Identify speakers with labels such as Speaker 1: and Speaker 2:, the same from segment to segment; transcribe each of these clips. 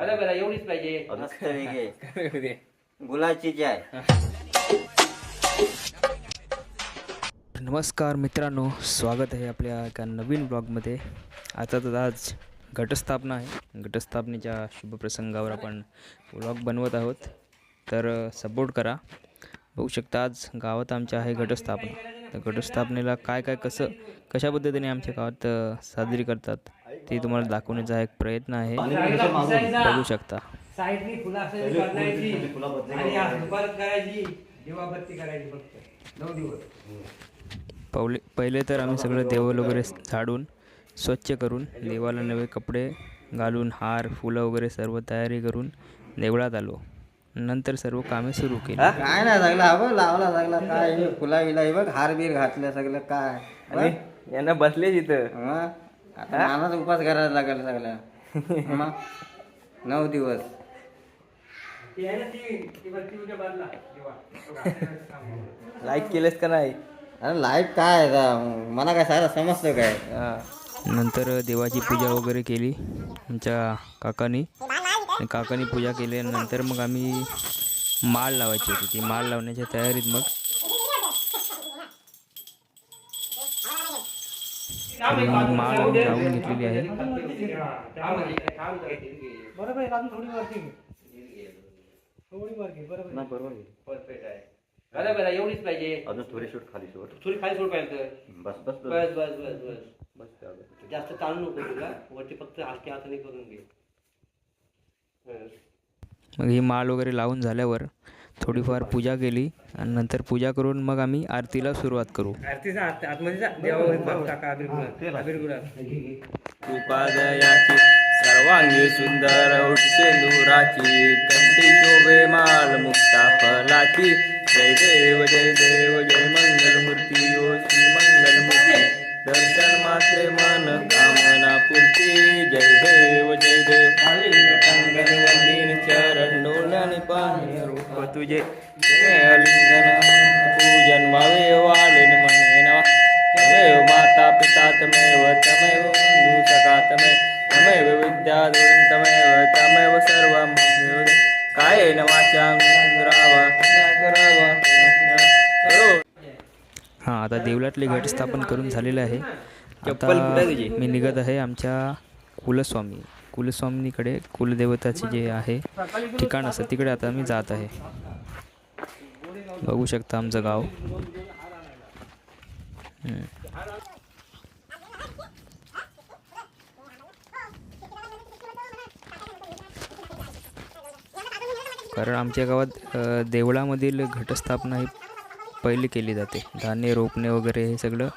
Speaker 1: बरं बरं एवढीच पाहिजे.
Speaker 2: मस्त. वेगळे गुलाची चाय
Speaker 3: नमस्कार मित्रांनो स्वागत आहे आपल्या एका नवीन ब्लॉगमध्ये. आता तर आज घटस्थापना आहे. घटस्थापनेच्या शुभप्रसंगावर आपण ब्लॉग बनवत आहोत. तर सपोर्ट करा. बघू शकता आज गावात आमच्या आहे घटस्थापना. तर घटस्थापनेला काय काय कसं कशा पद्धतीने आमच्या गावात अ, साजरी करतात? ते तुम्हाला दाखवण्याचा एक प्रयत्न आहे. बघू शकता. पवले पहिले तर आम्ही सगळं देवल वगैरे झाडून स्वच्छ करून देवाला नवे कपडे घालून हार फुलं वगैरे सर्व तयारी करून देवळात आलो. नंतर सर्व कामे सुरू केली.
Speaker 2: काय नाही सगळं हा बघ लावला सगळं. काय फुला बिला हे बघ हार बीर घातलं सगळं. काय.
Speaker 4: यांना बसले तिथं?
Speaker 2: आता नानाच उपास करायला लागेल सगळं मग नऊ दिवस.
Speaker 4: लाईक केलेस का नाही
Speaker 2: अरे लाइट काय आता? मला काय सारा समजतं काय.
Speaker 3: नंतर देवाची पूजा वगैरे केली आमच्या काकानी काकानी पूजा केल्यानंतर मग आम्ही माळ लावायची होती ती माळ लावण्याच्या तयारीत मग माळ लावून घेतलेली आहे.
Speaker 5: बरोबर अजून थोडी वरती बरोबर.
Speaker 1: परफेक्ट एवढीच पाहिजे.
Speaker 2: अजून थोडी शूट खाली
Speaker 1: थोडी खाली सोड पाहिजे.
Speaker 2: बस बस
Speaker 1: बस. बस बस बस जास्त चालू नको तुला. वरती फक्त हलक्या हाताने करून घे.
Speaker 3: मग ही माळ वगैरे लावून झाल्यावर थोडीफार पूजा केली आणि नंतर पूजा करून मग आम्ही आरतीला सुरुवात करू.
Speaker 4: सर्वांगी सुंदर उठसे नूराची कंठी शोभे माल मुक्ता फलाची. जय देव जय देव जय मंगल मूर्ती ओ श्री मंगल દર્શન માત્રે મન કામના પૂરતી જય દેવ જય દેવ આલિંગન વંદિન ચરણ ડોલાની પાણી રૂપ તુજે જય આલિંગન પૂજન માવે વાલિન મને નવા તમેવ માતા પિતા તમેવ તમેવ બંધુ સખા તમે તમેવ વિદ્યા દુરમ
Speaker 3: તમેવ તમે देवळातले घटस्थापन करून झालेलं आहे आता? मी निघत आहे आमच्या कुलस्वामी कुलस्वामीकडे कुलदेवताचे जे आहे ठिकाण असतं तिकडे आता मी जात आहे बघू शकता आमचं गाव. कारण आमच्या गावात देवळामधील घटस्थापना ही पहिली केली जाते. धान्य रोपणे वगैरे हे सगळं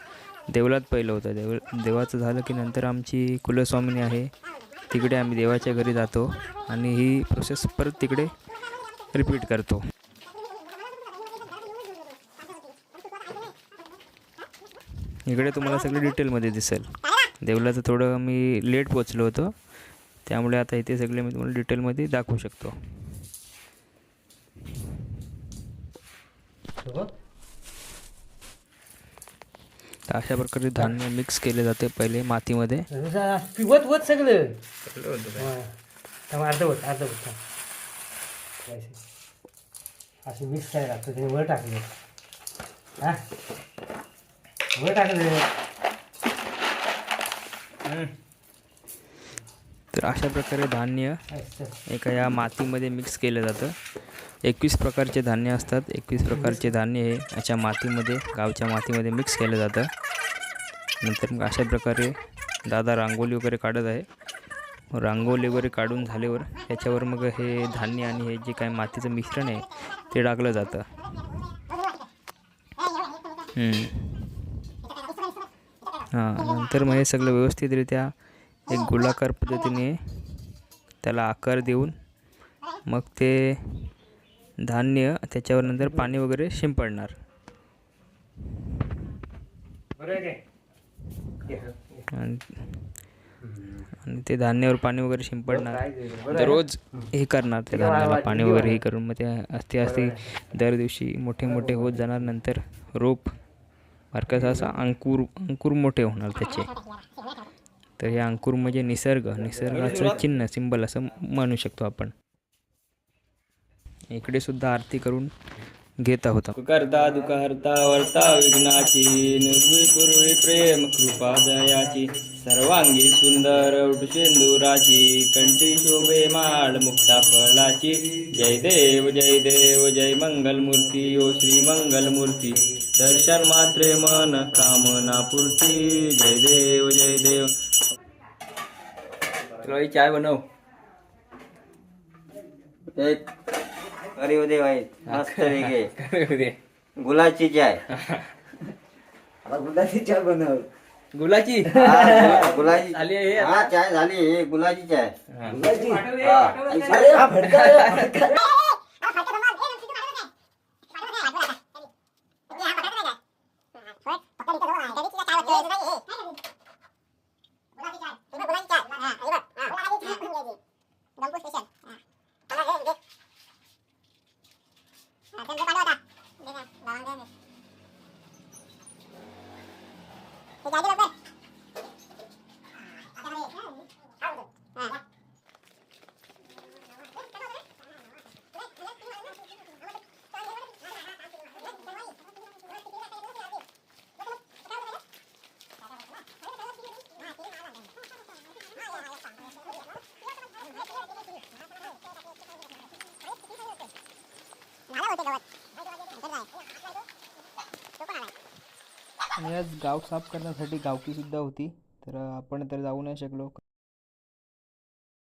Speaker 3: देवळात पहिलं होतं. देव देवाचं झालं की नंतर आमची कुलस्वामिनी आहे. तिकडे आम्ही देवाच्या घरी जातो आणि ही प्रोसेस परत तिकडे रिपीट करतो. इकडे तुम्हाला सगळं डिटेलमध्ये दिसेल. देवळाचं थोडं मी लेट पोचलो होतो. त्यामुळे आता इथे सगळे मी तुम्हाला डिटेलमध्ये दाखवू शकतो. तर अशा प्रकारे धान्य मिक्स केले जाते पहिले मातीमध्ये.
Speaker 5: पिवत वत सगळं. हा. अर्धवट थांब. असं. असं मिक्स करायला लागतं? त्याने वर टाकलं. हा? वर टाकलं.
Speaker 3: तर अशा प्रकारे धान्य एका या मातीमध्ये मिक्स केलं जातं. एकवीस प्रकारचे धान्य असतात. एकवीस प्रकारचे धान्य हे अशा मातीमध्ये गावच्या मातीमध्ये मिक्स केलं जातं. नंतर मग अशा प्रकारे दादा रांगोळी वगैरे काढत आहे. रांगोळी वगैरे काढून झाल्यावर त्याच्यावर मग हे धान्य आणि हे जे काय मातीचं मिश्रण आहे ते टाकलं जातं. हां नंतर मग हे सगळं व्यवस्थितरित्या एक गोलाकार पद्धतीने त्याला आकार देऊन मग ते धान्य त्याच्यावर नंतर पाणी वगैरे शिंपडणार. आणि ते धान्यावर पाणी वगैरे शिंपडणार. दररोज हे करणार ते धान्याला पाणी वगैरे हे करून. मग ते असते असते दर दिवशी मोठे मोठे होत जाणार. नंतर रोप बारकासा असा अंकुर अंकुर मोठे होणार त्याचे. तर हे अंकुर म्हणजे निसर्ग निसर्गाचं चिन्ह सिंबल असं म्हणू शकतो आपण. इकडे सुद्धा आरती करून घेत आहोत
Speaker 4: करता दुख हरता वर्ता विघ्नाची निर्वी प्रेम कृपा दयाची सर्वांगी सुंदर सिंदुराची कंठी शोभे माळ मुक्ता फळाची. जय देव जय देव जय मंगलमूर्ती ओ श्री मंगलमूर्ती. दर्शन मात्रे मन कामना पूर्ती जय देव जय देव. तुला चाय बनव.
Speaker 2: एक अरे उदय भाई मस्त वेगळे.
Speaker 4: दे
Speaker 2: गुलाची चाय.
Speaker 4: गुलाची
Speaker 2: हा, गुलाची.
Speaker 4: आली आहे.
Speaker 2: हा चाय झाली हे गुलाची चाय.
Speaker 1: पाठव रे,
Speaker 3: आणि आज गाव साफ करण्यासाठी गावकी सुद्धा होती तर आपण तर जाऊ नाही शकलो.